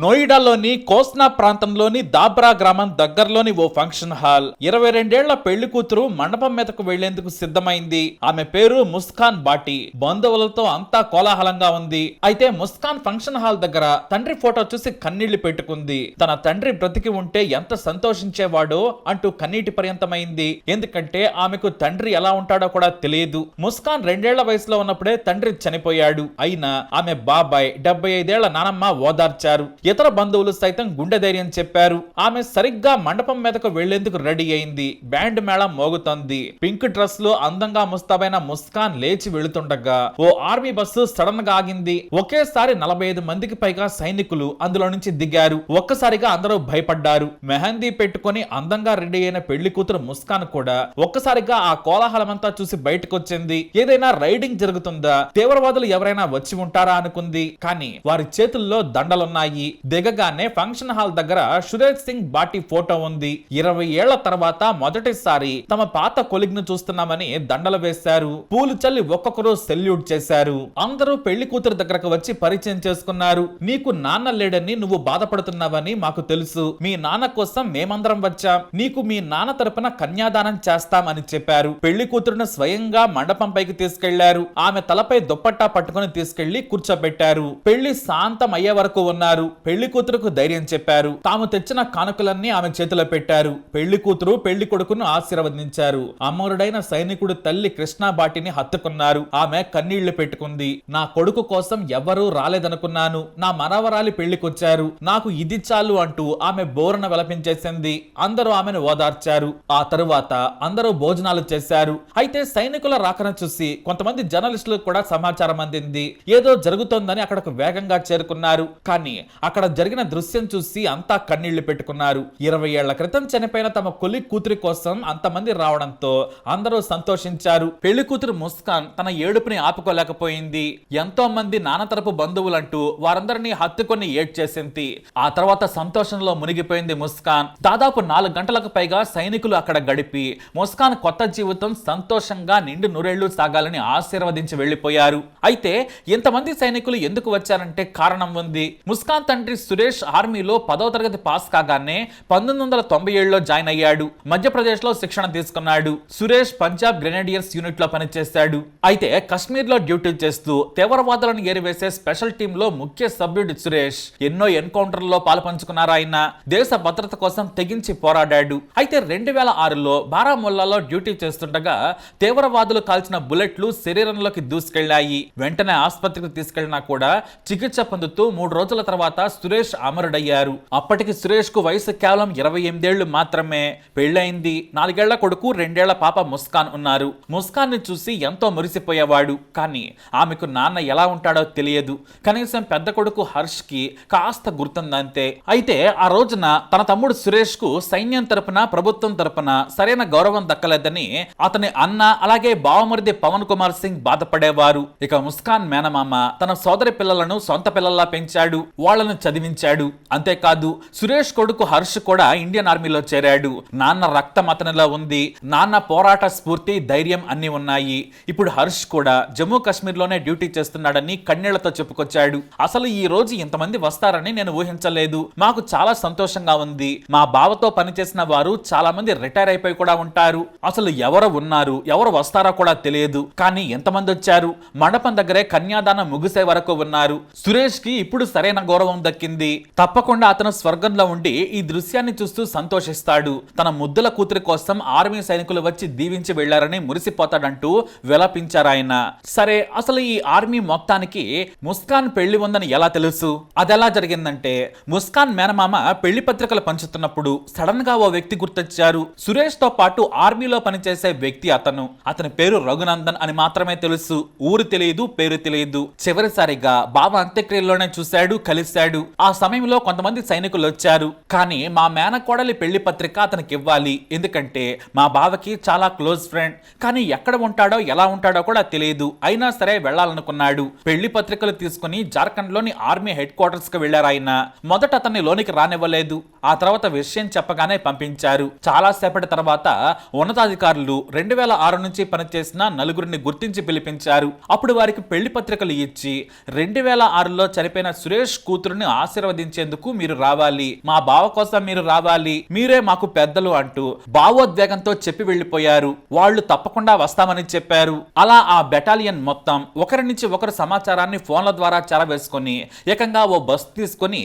నోయిడాలోని కోస్నా ప్రాంతంలోని దాబ్రా గ్రామం దగ్గరలోని ఓ ఫంక్షన్ హాల్. ఇరవై రెండేళ్ళ పెళ్ళి కూతురు మండపం మీదకు వెళ్ళేందుకు సిద్ధమైంది. ఆమె పేరు ముస్కాన్ బాటి. బంధువులతో అంతా కోలాహలంగా ఉంది. అయితే ముస్కాన్ ఫంక్షన్ హాల్ దగ్గర తండ్రి ఫోటో చూసి కన్నీళ్ళు పెట్టుకుంది. తన తండ్రి బ్రతికి ఉంటే ఎంత సంతోషించేవాడో అంటూ కన్నీటి పర్యంతమైంది. ఎందుకంటే ఆమెకు తండ్రి ఎలా ఉంటాడో కూడా తెలియదు. ముస్కాన్ రెండేళ్ళ వయసులో ఉన్నప్పుడే తండ్రి చనిపోయాడు. అయినా ఆమె బాబాయ్ డెబ్బై ఐదేళ్ళ నానమ్మ ఓదార్చారు. ఇతర బంధువులు సైతం గుండె ధైర్యం చెప్పారు. ఆమె సరిగ్గా మండపం మీదకు వెళ్ళేందుకు రెడీ అయింది. బ్యాండ్ మేళం మోగుతోంది. పింక్ డ్రెస్లో అందంగా ముస్తాబైన ముస్కాన్ లేచి వెళుతుండగా ఓ ఆర్మీ బస్సు సడన్గా ఆగింది. ఒకేసారి నలభై ఐదు మందికి పైగా సైనికులు అందులో నుంచి దిగారు. ఒక్కసారిగా అందరూ భయపడ్డారు. మెహందీ పెట్టుకొని అందంగా రెడీ అయిన పెళ్ళి కూతురు ముస్కాన్ కూడా ఒక్కసారిగా ఆ కోలాహలమంతా చూసి బయటకు వచ్చింది ఏదైనా రైడింగ్ జరుగుతుందా? తీవ్రవాదులు ఎవరైనా వచ్చి ఉంటారా అనుకుంది. కానీ వారి చేతుల్లో దండలున్నాయి. దిగగానే ఫంక్షన్ హాల్ దగ్గర సురేష్ సింగ్ బాటి ఫోటో ఉంది. ఇరవై ఏళ్ళ తర్వాత మొదటిసారి తమ పాత కొలిగ్ను చూస్తున్నామని దండలు వేశారు. పూలు చల్లి ఒక్కొక్కరు సెల్యూట్ చేశారు. అందరూ పెళ్ళి కూతురు దగ్గరకు వచ్చి పరిచయం చేసుకున్నారు. నీకు నాన్న లేడని నువ్వు బాధపడుతున్నావని మాకు తెలుసు. మీ నాన్న కోసం మేమందరం వచ్చాం. నీకు మీ నాన్న తరపున కన్యాదానం చేస్తామని చెప్పారు. పెళ్ళి కూతురును స్వయంగా మండపం పైకి తీసుకెళ్ళారు. ఆమె తలపై దుప్పట్టా పట్టుకుని తీసుకెళ్ళి కూర్చోబెట్టారు. పెళ్ళి శాంతం అయ్యే వరకు ఉన్నారు. పెళ్ళి కూతురుకు ధైర్యం చెప్పారు. తాము తెచ్చిన కానుకలన్నీ ఆమె చేతిలో పెట్టారు. పెళ్ళి కూతురు పెళ్ళి కొడుకును ఆశీర్వదించారు. అమరుడైన సైనికుడు తల్లి కృష్ణా బాటిని హత్తుకున్నారు. ఆమె కన్నీళ్ళు పెట్టుకుంది. నా కొడుకు కోసం ఎవ్వరూ రాలేదనుకున్నాను. నా మనవరాలి పెళ్ళికొచ్చారు. నాకు ఇది చాలు అంటూ ఆమె బోరన విలపించేసింది. అందరూ ఆమెను ఓదార్చారు. ఆ తరువాత అందరూ భోజనాలు చేశారు. అయితే సైనికుల రాకన చూసి కొంతమంది జర్నలిస్టులకు కూడా సమాచారం అందింది. ఏదో జరుగుతోందని అక్కడకు వేగంగా చేరుకున్నారు. కానీ అక్కడ జరిగిన దృశ్యం చూసి అంతా కన్నీళ్ళు పెట్టుకున్నారు. ఇరవై ఏళ్ళ క్రితం చనిపోయిన తమ కొలి కూతురి కోసం అంతమంది రావడంతో అందరూ సంతోషించారు. పెళ్ళి కూతురు ముస్కాన్ తన ఏడుపుని ఆపుకోలేకపోయింది. ఎంతో మంది నాన్న తరపు బంధువులంటూ వారందరినీ హత్తుకొని ఏడ్చేసింది. ఆ తర్వాత సంతోషంలో మునిగిపోయింది ముస్కాన్. దాదాపు నాలుగు గంటలకు పైగా సైనికులు అక్కడ గడిపి ముస్కాన్ కొత్త జీవితం సంతోషంగా నిండు నూరేళ్ళు సాగాలని ఆశీర్వదించి వెళ్ళిపోయారు అయితే ఇంతమంది సైనికులు ఎందుకు వచ్చారంటే కారణం ఉంది. ముస్కాన్ తండ్రి సురేష్ ఆర్మీలో పదో తరగతి పాస్ కాగానే పంతొమ్మిది వందల తొంభై ఏడులో జాయిన్ అయ్యాడు. మధ్యప్రదేశ్లో శిక్షణ తీసుకున్నాడు. సురేష్ పంజాబ్ గ్రెనేడియర్స్ యూనిట్లో పనిచేశాడు. అయితే కశ్మీర్లో డ్యూటీ చేస్తూ తీవ్రవాదులను ఏరివేసే స్పెషల్ టీమ్లో ముఖ్య సభ్యుడు సురేష్ ఎన్నో ఎన్కౌంటర్లలో పాల్పంచుకున్నారు ఆయన. దేశ భద్రత కోసం తెగించి పోరాడాడు. అయితే రెండు వేల ఆరులో బారాముల్లాలో డ్యూటీ చేస్తుండగా తీవ్రవాదులు కాల్చిన బుల్లెట్లు శరీరంలోకి దూసుకెళ్ళాయి. వెంటనే ఆసుపత్రికి తీసుకెళ్ళినా కూడా చికిత్స పొందుతూ మూడు రోజుల తర్వాత సురేష్ అమరుడయ్యారు. అప్పటికి సురేష్కు వయసు కేవలం ఇరవై ఎనిమిదేళ్ళు మాత్రమే. పెళ్ళైంది నాలుగేళ్ళ కొడుకు రెండేళ్ళ పాప ముస్కాన్ ఉన్నారు. ముస్కాన్ని చూసి ఎంతో మురిసిపోయేవాడు. కానీ ఆమెకు నాన్న ఎలా ఉంటాడో తెలియదు. కనీసం పెద్ద కొడుకు హర్ష్కి కాస్త గుర్తుందంతే. అయితే ఆ రోజున తన తమ్ముడు సురేష్కు సైన్యం తరపున ప్రభుత్వం తరపున సరైన గౌరవం దక్కలేదని అతని అన్న అలాగే బావమరిది పవన్ కుమార్ సింగ్ బాధపడేవారు. ఇక ముస్కాన్ మేనమామ తన సోదరి పిల్లలను సొంత పిల్లల్లా పెంచాడు. వాళ్ళను చదివించాడు. అంతేకాదు సురేష్ కొడుకు హర్ష్ కూడా ఇండియన్ ఆర్మీలో చేరాడు. నాన్న రక్తం అతనిలో ఉంది. నాన్న పోరాట స్ఫూర్తి ధైర్యం అన్ని ఉన్నాయి. ఇప్పుడు హర్ష్ కూడా జమ్మూ కాశ్మీర్లోనే డ్యూటీ చేస్తున్నాడని కన్నీళ్ళతో చెప్పుకొచ్చాడు. అసలు ఈ రోజు ఇంతమంది వస్తారని నేను ఊహించలేదు. మాకు చాలా సంతోషంగా ఉంది. మా బావతో పనిచేసిన వారు చాలా మంది రిటైర్ అయిపోయి కూడా ఉంటారు. అసలు ఎవరు ఉన్నారు? ఎవరు వస్తారో కూడా తెలియదు. కానీ ఎంతమంది వచ్చారు? మండపం దగ్గరే కన్యాదానం ముగిసే వరకు ఉన్నారు. సురేష్కి ఇప్పుడు సరైన గౌరవం దక్కింది తప్పకుండా అతను స్వర్గంలో ఉండి ఈ దృశ్యాన్ని చూస్తూ సంతోషిస్తాడు. తన ముద్దుల కూతురి కోసం ఆర్మీ సైనికులు వచ్చి దీవించి వెళ్ళారని మురిసిపోతాడంటూ విలపించారాయన సరే అసలు ఈ ఆర్మీ మొత్తానికి ముస్కాన్ పెళ్ళి ఉందని ఎలా తెలుసు? అదెలా జరిగిందంటే ముస్కాన్ మేనమామ పెళ్ళి పత్రికలు పంచుతున్నప్పుడు సడన్గా ఓ వ్యక్తి గుర్తొచ్చారు. సురేష్తో పాటు ఆర్మీలో పనిచేసే వ్యక్తి అతను. అతని పేరు రఘునందన్ అని మాత్రమే తెలుసు. ఊరు తెలియదు పేరు తెలియదు. చివరిసారిగా బాబా అంత్యక్రియల్లోనే చూశాడు కలిశాడు. ఆ సమయంలో కొంతమంది సైనికులు వచ్చారు. కానీ మా మేనకోడలి పెళ్ళి పత్రిక అతనికి ఇవ్వాలి. ఎందుకంటే మా బావకి చాలా క్లోజ్ ఫ్రెండ్. కానీ ఎక్కడ ఉంటాడో ఎలా ఉంటాడో కూడా తెలియదు. అయినా సరే వెళ్ళాలనుకున్నాడు. పెళ్ళి పత్రికలు తీసుకుని జార్ఖండ్లోని ఆర్మీ హెడ్ క్వార్టర్స్కి వెళ్ళారు ఆయన. మొదట అతన్ని లోనికి రానివ్వలేదు. ఆ తర్వాత విషయం చెప్పగానే పంపించారు. చాలా సేపటి తర్వాత ఉన్నతాధికారులు రెండు వేల ఆరు నుంచి పనిచేసిన నలుగురిని గుర్తించి పిలిపించారు. అప్పుడు వారికి పెళ్ళి పత్రికలు ఇచ్చి రెండు వేల ఆరులో చనిపోయిన సురేష్ కూతురుని మమ్మల్ని ఆశీర్వదించేందుకు మీరు రావాలి. మా బావ కోసం మీరు రావాలి. మీరే మాకు పెద్దలు అంటూ భావోద్వేగంతో చెప్పి వెళ్ళిపోయారు వాళ్ళు తప్పకుండా వస్తామని చెప్పారు. అలా ఆ బెటాలియన్ మొత్తం ఒకరి నుంచి ఒకరు సమాచారాన్ని ఫోన్ల ద్వారా చెరవేసుకొని ఏకంగా ఓ బస్ తీసుకొని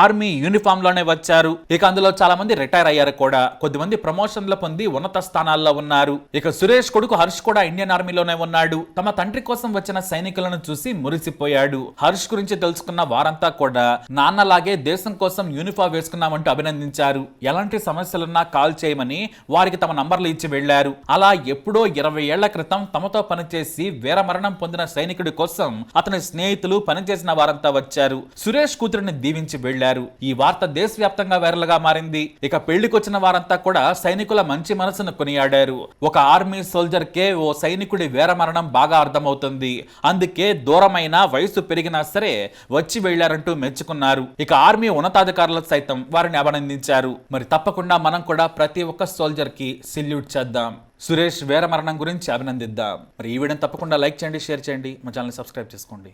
ఆర్మీ యూనిఫామ్లోనే వచ్చారు. ఇక అందులో చాలా మంది రిటైర్ అయ్యారు కూడా. కొద్దిమంది ప్రమోషన్లు పొంది ఉన్నత స్థానాల్లో ఉన్నారు. ఇక సురేష్ కొడుకు హర్ష్ కూడా ఇండియన్ ఆర్మీలోనే ఉన్నాడు. తమ తండ్రి కోసం వచ్చిన సైనికులను చూసి మురిసిపోయాడు. హర్ష్ గురించి తెలుసుకున్న వారంతా కూడా నాన్నలాగే దేశం కోసం యూనిఫామ్ వేసుకున్నామంటూ అభినందించారు. ఎలాంటి సమస్యలున్నా కాల్ చేయమని వారికి తమ నంబర్లు ఇచ్చి వెళ్ళారు అలా ఎప్పుడో ఇరవై ఏళ్ళ క్రితం తమతో పనిచేసి వీరమరణం పొందిన సైనికుడి కోసం అతని స్నేహితులు పనిచేసిన వారంతా వచ్చారు. సురేష్ కూతురిని దీవించి వెళ్ళారు ఈ వార్త దేశవ్యాప్తంగా వైరల్గా మారింది. ఇక పెళ్ళికొచ్చిన వారంతా కూడా సైనికుల మంచి మనసును కొనియాడారు. ఒక ఆర్మీ సోల్జర్ కే ఓ సైనికుడి వీరమరణం బాగా అర్థమవుతుంది. అందుకే దూరమైన వయసు పెరిగినా సరే వచ్చి వెళ్ళారంటూ మెచ్చుకున్నారు ఇక ఆర్మీ ఉన్నతాధికారులు సైతం వారిని అభినందించారు. మరి తప్పకుండా మనం కూడా ప్రతి ఒక్క సోల్జర్కి సెల్యూట్ చేద్దాం. సురేష్ వీరమరణం గురించి అభినందిద్దాం. మరి ఈ వీడియోని తప్పకుండా లైక్ చేయండి షేర్ చేయండి. మా ఛానల్ సబ్స్క్రైబ్ చేసుకోండి.